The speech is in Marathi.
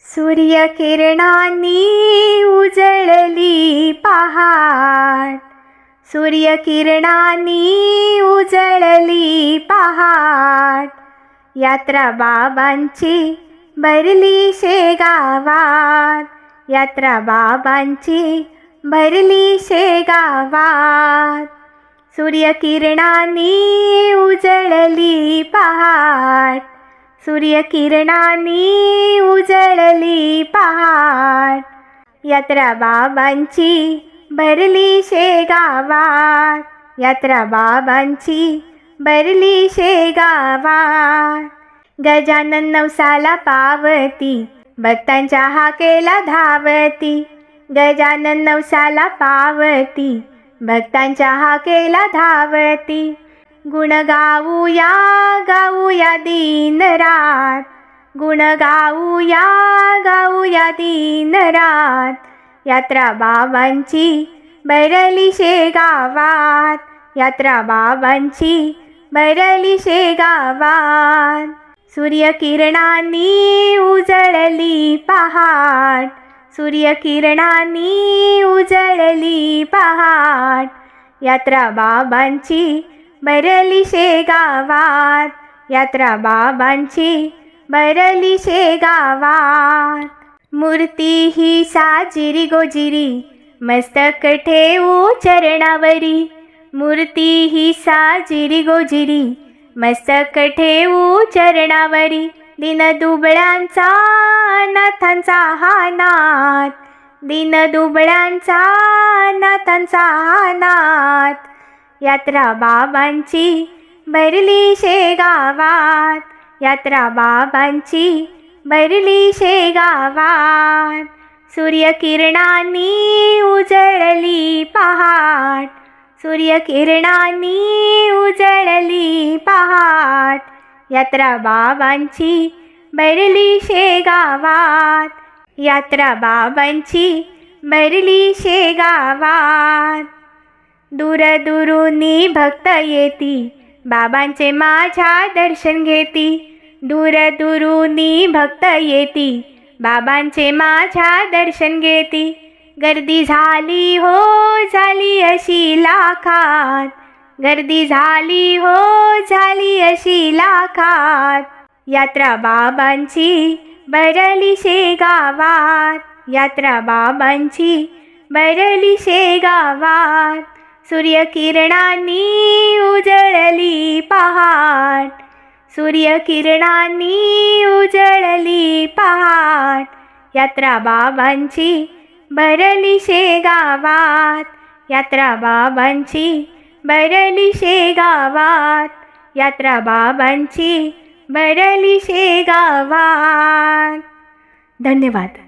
सूर्यकिरणांनी उजळली पहाट सूर्यकिरणांनी उजळली पहाट यात्रा बाबांची भरली शेगावात. यात्रा बाबांची भरली शेगावात. सूर्यकिरणांनी उजळली पहाट सूर्यकिरणांनी उजळली पहाट यात्रा बाबांची भरली शेगावात यात्रा बाबांची भरली शेगावात गजानन नवसाला पावती भक्तांच्या हाकेला धावती. गजानन नवसाला पावती भक्तांच्या हाकेला धावती. गुण गाऊया गाऊया दिन रात गुण गाऊया गाऊया दिन रात यात्रा बाबांची बरली शेगावात यात्रा बाबांची बरली शेगावात सूर्यकिरणांनी उजळली पहाट सूर्यकिरणांनी उजळली पहाट यात्रा बाबांची बरली शेगावात यात्रा बाबांची बरली शेगावात मूर्ती ही साजिरी गोजिरी मस्तक ठेवू चरणावरी. मूर्ती ही साजिरी गोजिरी मस्तक ठेवू चरणावरी. दिन दुबळ्यांचा नाथांचा हा नाथ दिन दुबळ्यांचा नाथांचा हा नाथ यात्रा बाबांची. भरली शेगावात यात्रा बाबांची. भरली शेगावात सूर्यकिरणांनी उजळली पहाट. सूर्यकिरणांनी उजळली पहाट. यात्रा बाबांची. भरली शेगावात यात्रा बाबांची. भरली शेगावात दूरदुरुनी भक्त येती. बाबांचे माझ्या दर्शन घेती. दूरदुरुनी भक्त येती. बाबांचे माझ्या दर्शन घेती. गर्दी झाली हो झाली अशी लाखात. गर्दी झाली हो झाली अशी लाखात. यात्रा बाबांची बरली शेगावात यात्रा बाबांची बरली शेगावात सूर्यकिरणांनी उजळली पहाट. सूर्यकिरणांनी उजळली पहाट. यात्रा बाबांची भरली शेगावात यात्रा बाबांची भरली शेगावात यात्रा बाबांची भरली शेगावात धन्यवाद.